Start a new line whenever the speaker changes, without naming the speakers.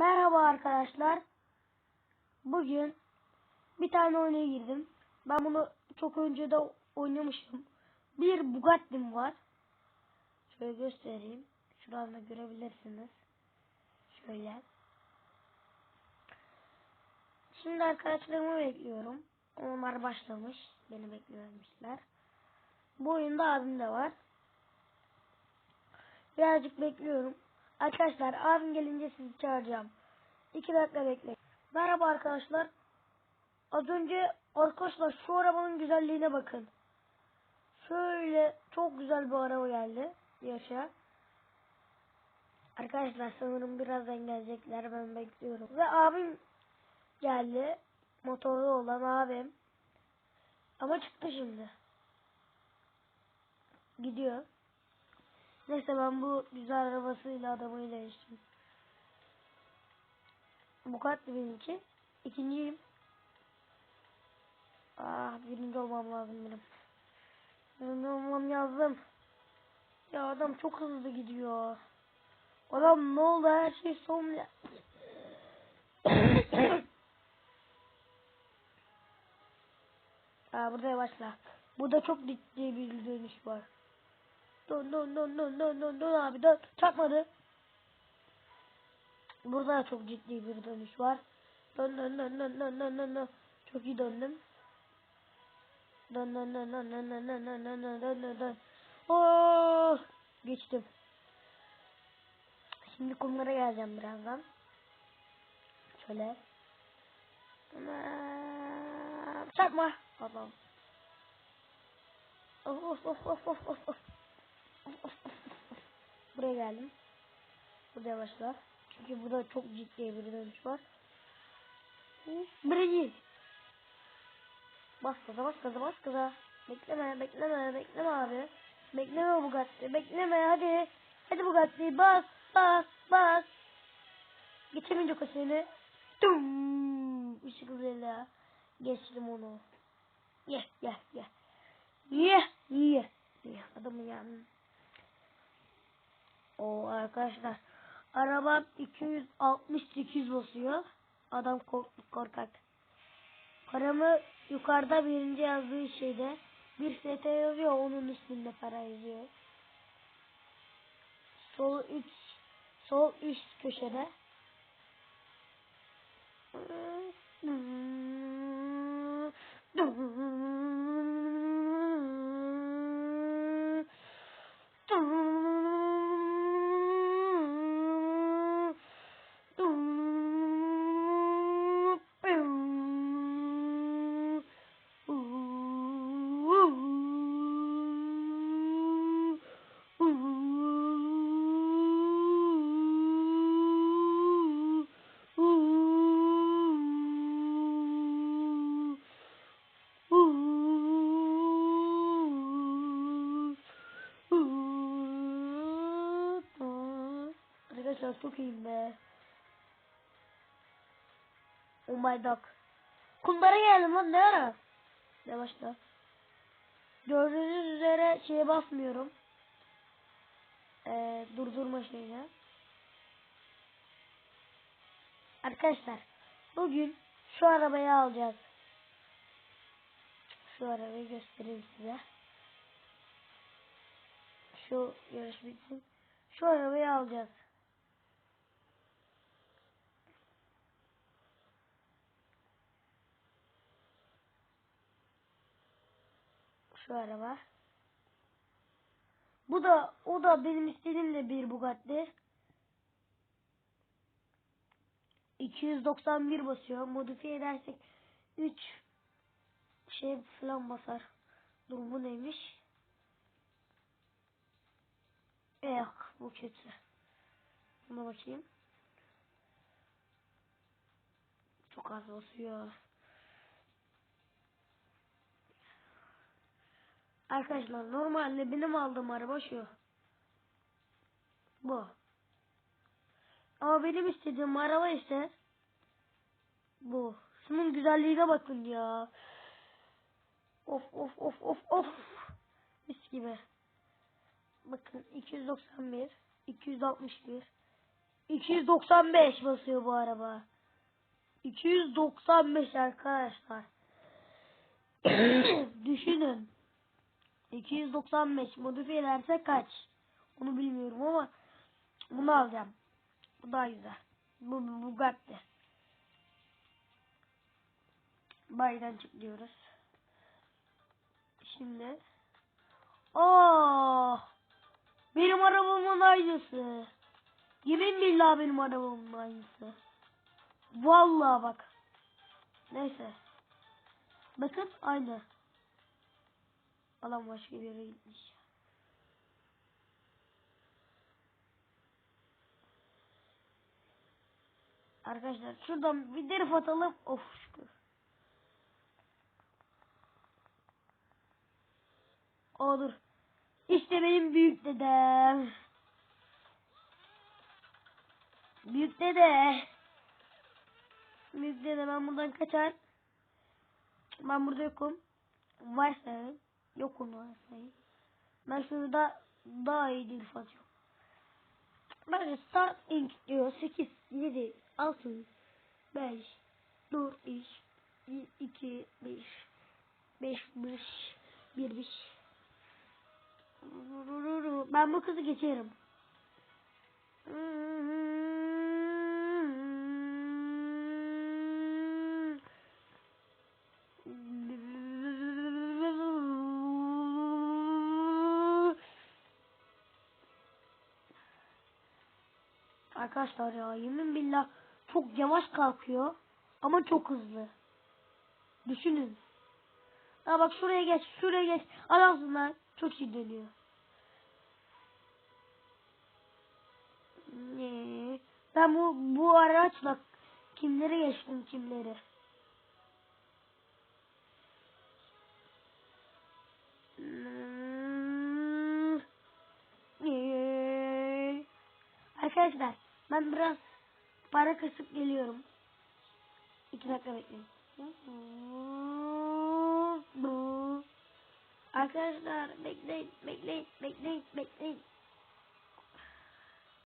Merhaba arkadaşlar. Bugün bir tane oyuna girdim. Ben bunu çok önce de oynamıştım. Bir Bugatti'm var. Şöyle göstereyim. Şuradan da görebilirsiniz. Şöyle. Şimdi arkadaşlarımı bekliyorum. Onlar başlamış. Beni bekliyormuşlar. Bu oyunda abim de var. Birazcık bekliyorum. Arkadaşlar abim gelince sizi çağıracağım. İki dakika bekleyin. Merhaba arkadaşlar. Az önce arkadaşlar şu arabanın güzelliğine bakın. Şöyle çok güzel bir araba geldi. Yaşa. Arkadaşlar sanırım birazdan gelecekler. Ben bekliyorum. Ve abim geldi. Motorlu olan abim. Ama çıktı şimdi. Gidiyor. Neyse ben bu güzel arabasıyla adamı değiştim. Bugatti benimki. İkinciyim. Ah birinci olmam lazım benim. Birinci olmam lazım. Ya adam çok hızlı gidiyor. Adam ne oldu her şey son. Aa burada başla. Burada çok ciddi bir dönüş var. Dön dön dön dön dön dön dön abi dön. Çarpmadı. Burada da çok ciddi bir dönüş var. Dön dön dön dön dön dön dön dön. Çok iyi döndüm. Dön dön dön dön dön dön dön dön dön dön dön dön. Oh! Geçtim. Şimdi kumlara geleceğim birazdan. Şöyle. Çarpma. Adam. Of of of of of of. Buraya geldim. Buraya başla. Çünkü burada çok ciddi bir dönüş var. Birinci. Bas gaza bas gaza bas gaza. Bekleme bekleme bekleme abi. Bekleme Bugatti bekleme hadi. Hadi Bugatti bas bas bas. Geçemeyecek o seni. Tum. Işık hızıyla geçtim onu. Ye ye ye. Ye ye. Ye. Adamı yandım. O arkadaşlar. Arabam 268 basıyor. Adam korktu korkak. Paramı yukarıda birinci yazdığı şeyde bir ST yazıyor onun üstünde para yazıyor. Sol üç sol üst köşede. Çok iyiyim be. Oh my god. Kumlara geldim lan ne ara? Yavaşla. Gördüğünüz üzere şeye basmıyorum. Ee, durdurma şeyine. Arkadaşlar bugün şu arabayı alacağız. Şu arabayı göstereyim size. Şu yarış bitsin. Şu arabayı alacağız. Şu araba. Bu da o da benim istediğim de bir Bugatti. 291 basıyor. Modifiye edersek 3 şey falan basar. Dur bu neymiş? Eh bu kötü. Buna bakayım. Çok az basıyor. Arkadaşlar normalde benim aldığım araba şu. Bu. Ama benim istediğim araba ise bu. Şunun güzelliğine bakın ya. Of of of of of. Mis gibi. Bakın 291, 261, 295 basıyor bu araba. 295 arkadaşlar. Düşünün. 295 modifiye ederse kaç? Onu bilmiyorum ama bunu alacağım. Bu daha güzel. Bu, bu Bugatti. Baydan çıkıyoruz. Şimdi. Aa! Benim arabamın aynısı. Yemin billah benim arabamın aynısı. Vallahi bak. Neyse. Bakın aynı. Adam başka bir yere gitmiş. Arkadaşlar şuradan bir drift atalım. Of şükür. Olur. İşte benim büyük dedem. Büyük dede. Büyük dede ben buradan kaçar. Ben burada yokum. Varsayın. Yokum varsayın. Ben şurada daha iyi dil atıyorum. Böyle start ink diyor. 8, 7, 6, 5, 4, 3, 2, 5, 5, 5, 1, 5. Ben bu kızı geçerim. Arkadaşlar ya yemin billah çok yavaş kalkıyor ama çok hızlı. Düşünün. Ha bak şuraya geç, şuraya geç. Adamsınlar çok iyi dönüyor. Ben bu bu araçla kimleri geçtim kimleri. Hmm. Ne? Arkadaşlar ben biraz para kısıp geliyorum. İki dakika bekleyin. Arkadaşlar bekleyin bekleyin bekleyin bekleyin.